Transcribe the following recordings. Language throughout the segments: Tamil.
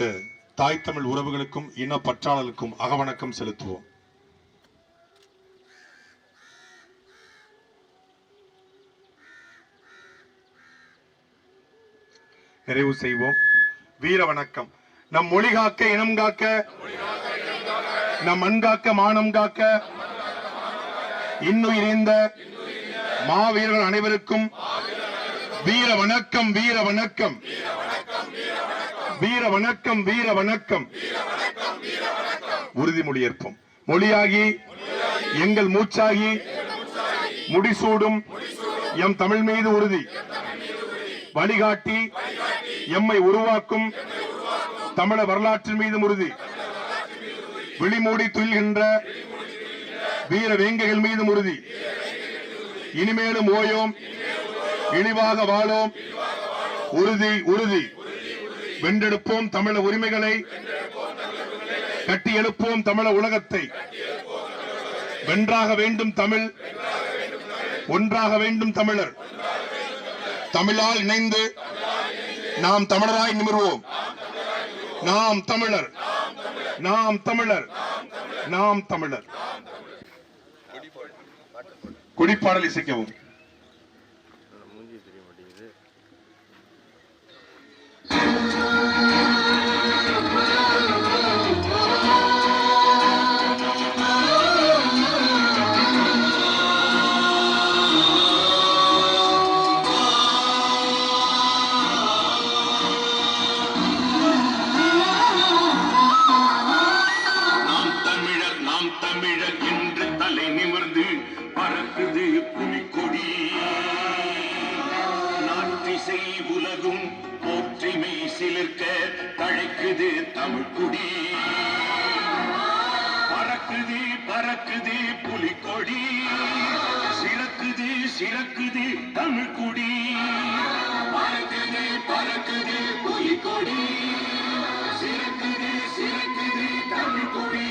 ஜனநாயக தாய் தமிழ் உறவுகளுக்கும் இன பற்றாளர்களுக்கும் அகவணக்கம் செலுத்துவோம். நிறைவு செய்வோம். வீர வணக்கம். நம் மொழி காக்க இனம் காக்க நம் மண் காக்க மானம் காக்க இன்னுயிரிந்த மாவீரர்கள் அனைவருக்கும் வீர வணக்கம் வீர வணக்கம். வீர வணக்கம் வீர வணக்கம். உறுதிமொழி ஏற்போம். மொழியாகி எங்கள் மூச்சாகி முடிசூடும் எம் தமிழ் மீது உறுதி. வழிகாட்டி எம்மை உருவாக்கும் தமிழ வரலாற்றின் மீதும் உறுதி. விழிமூடி துயில்கின்ற வீர வேங்கைகள் மீது உறுதி. இனிமேலும் ஓயோம் இழிவாக வாழோம். உறுதி உறுதி. வென்றெடுப்போம் தமிழ உரிமைகளை. கட்டி எழுப்போம் தமிழ உலகத்தை. வென்றாக வேண்டும் தமிழ். ஒன்றாக வேண்டும் தமிழர். தமிழால் இணைந்து நாம் தமிழராய் நிமிர்வோம். நாம் தமிழர். நாம் தமிழர். நாம் தமிழர். குடிப்பாடல் இசைக்கவும். உலகும் போற்றிமை சிலிர்க்க தழைக்குது தமிழ்குடி பறக்குது பறக்குது புலிக்கொடி. சிறக்குது சிறக்குது தமிழ்குடி பறக்குது பறக்குது புலிக்கொடி. சிறக்குது சிறக்குது தமிழ்குடி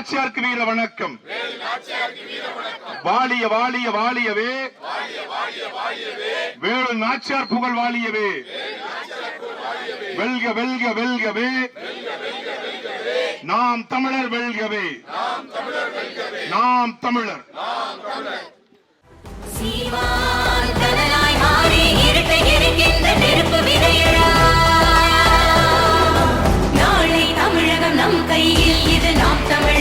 நாச்சியாருக்கு வீர வணக்கம். வாழிய வாழிய வாழியவே வேலு நாச்சியார் புகழ் வாழியவே வெல்க வெல்க வெல்கவே. நாம் தமிழர் வெல்கவே. நாம் தமிழர் நம் கையில் இது நாம் தமிழர்.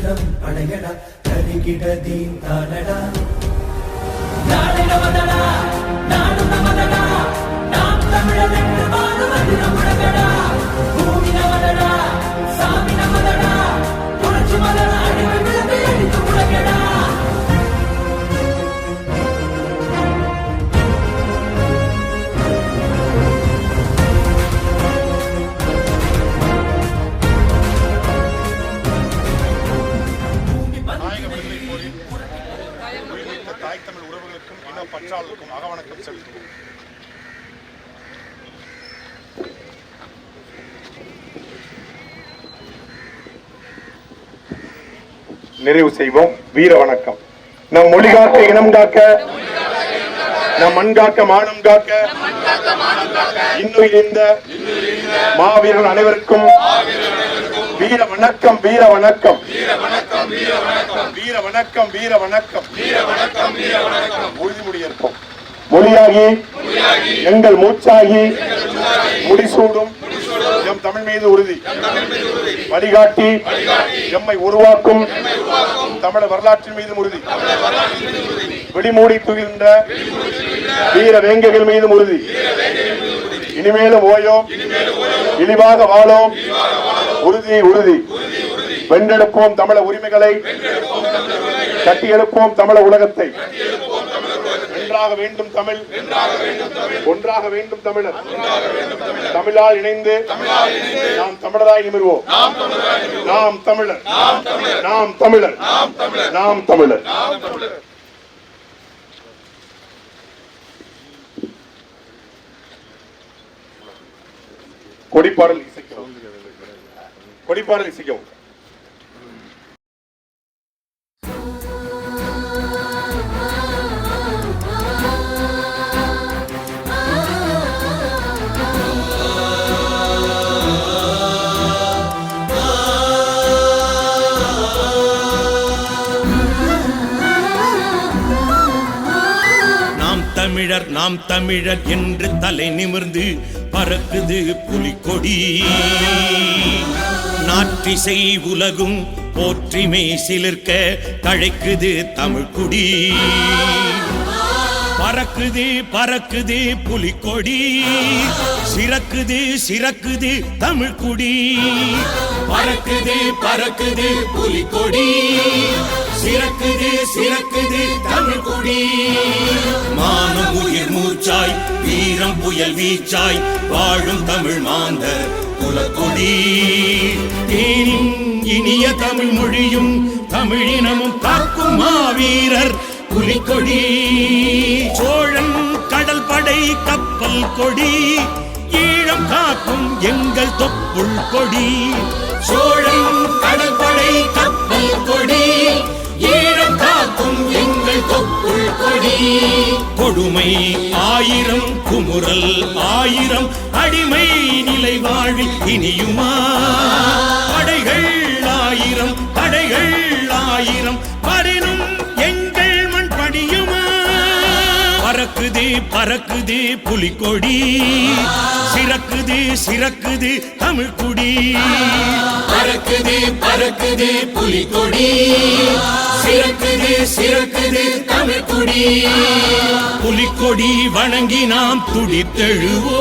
சரித்திரம் படையடா கடிகிட தீன் அனைவருக்கும் அகவணக்கம் செலுத்துவோம் நிறைவு செய்வோம். வீர வணக்கம். நம் மொழி காக்க இனம் காக்க நம் மண் காக்க மானம் காக்க இன்னும் இந்த மாவீரர்கள் அனைவருக்கும் வீர வணக்கம் வீர வணக்கம். வீர வணக்கம் வீர வணக்கம். உறுதிமொழி ஏற்போம் மொழியாகி எங்கள் மூச்சாகி முடிசூடும் எம் தமிழ் மீது உறுதி. வழிகாட்டி எம்மை உருவாக்கும் தமிழர் வரலாற்றின் மீது உறுதி. வெடிமூடி துகின்ற வீர வேங்கைகள் மீதும் உறுதி. இனிமேலும் ஓயோம் இழிவாக வாழோம். உறுதி உறுதி. வென்றெடுப்போம் தமிழ உரிமைகளை கட்டியெழுப்போம் தமிழ உலகத்தை. ஒன்றாக வேண்டும் தமிழ். ஒன்றாக வேண்டும் தமிழர். தமிழால் இணைந்து நாம் தமிழராய் நிமிர்வோம். நாம் தமிழர். நாம் தமிழர். நாம் தமிழர். கொடிப்பாடல் இசைக்கவும். கொடிப்பாடல் இசைக்கவும். தமிழர் நாம் தமிழர் என்று தலை நிமிர்ந்து பறக்குது புலிக்கொடி. நாற்றிசை உலகும் போற்றிமை சிலிர்க்க தழைக்குது தமிழ்குடி பறக்குது பறக்குது புலிக்கொடி. சிறக்குது சிறக்குது தமிழ் குடி பறக்குது பறக்குது புலிக்கொடி. சிறக்குது சிறக்குது தமிழ் குடி மானம் உயிர் மூச்சாய் வீரம் புயல் வீச்சாய் வாழும் தமிழ் மாந்த குலக்கொடி. தேனின் இனிய தமிழ் மொழியும் தமிழினமும் காக்கும் மாவீரர் புலிக்கொடி சோழன் கடல் படை கப்பல் கொடி. ஈழம் காக்கும் எங்கள் தொப்புள் கொடி. சோழன் கடல் படை கப்பல் கொடி. ஈழம் காக்கும் எங்கள் தொப்புள் கொடி. கொடுமை ஆயிரம் குமுறல் ஆயிரம். அடிமை நிலை வாழ்வில் இனியுமா? படைகள் ஆயிரம் படைகள் ஆயிரம். பறக்குது பறக்குது புலிக்கொடி. சிறக்குது சிறக்குது தமிழ்குடி. பறக்குதி பறக்குது புலிக்கொடி. சிறக்குது சிறக்குது தமிழ்குடி. புலிக்கொடி வணங்கி நாம் துடித்தெழுவோ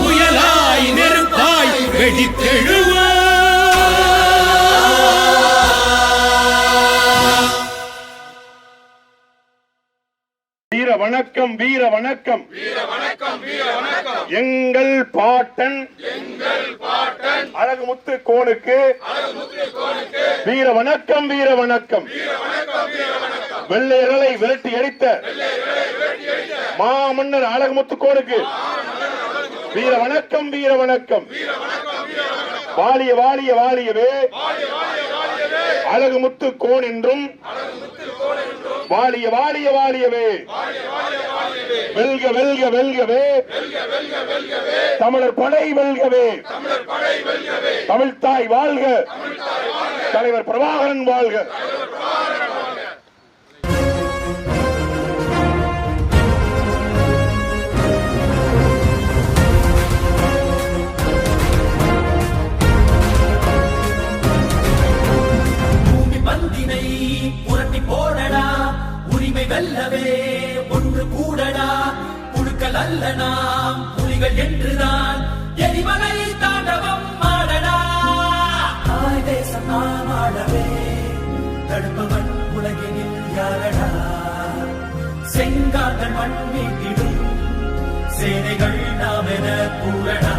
புயலாய் நெருப்பாய் வெடித்தெழு வணக்கம் வீர வணக்கம். எங்கள் பாட்டன். அழகுமுத்து கோனுக்கு வீர வணக்கம் வீர வணக்கம். வெள்ளையர்களை விரட்டி அடித்த மாமன்னர் அழகுமுத்து கோனுக்கு வீர வணக்கம் வீர வணக்கம். வாலிய வாலிய வாலியவே. அழகுமுத்து கோன் என்றும். வாலிய வாலிய வாலியவே. வெல்க வெல்க வெல்கவே. தமிழர் படை வெல்கவே. தமிழ் தாய் வாழ்க. தலைவர் பிரபாகரன் வாழ்க. பூமி பந்தினை புரட்டி போடடா. உரிமை வெல்லவே. ஒன்று கூடடா புழுக்கள் அல்ல நாம் புலிகள் என்றுதான். எரிமலை தாண்டவம் ஆடடா. தாய் தேசம் நாம் ஆடவே தடுப்பவன் உலகினில் யாரடா? செங்காதன் மண் மீட்டிடும் சேனைகள் நாம் என கூறடா.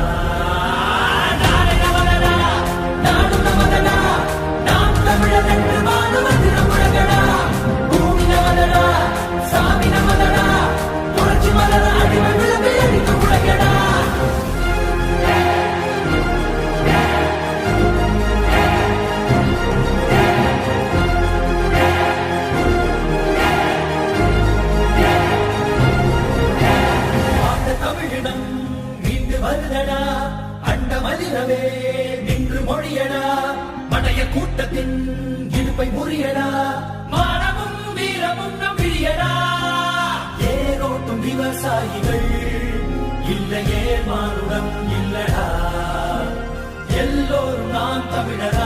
எல்லோரும் நான் தமிழர்?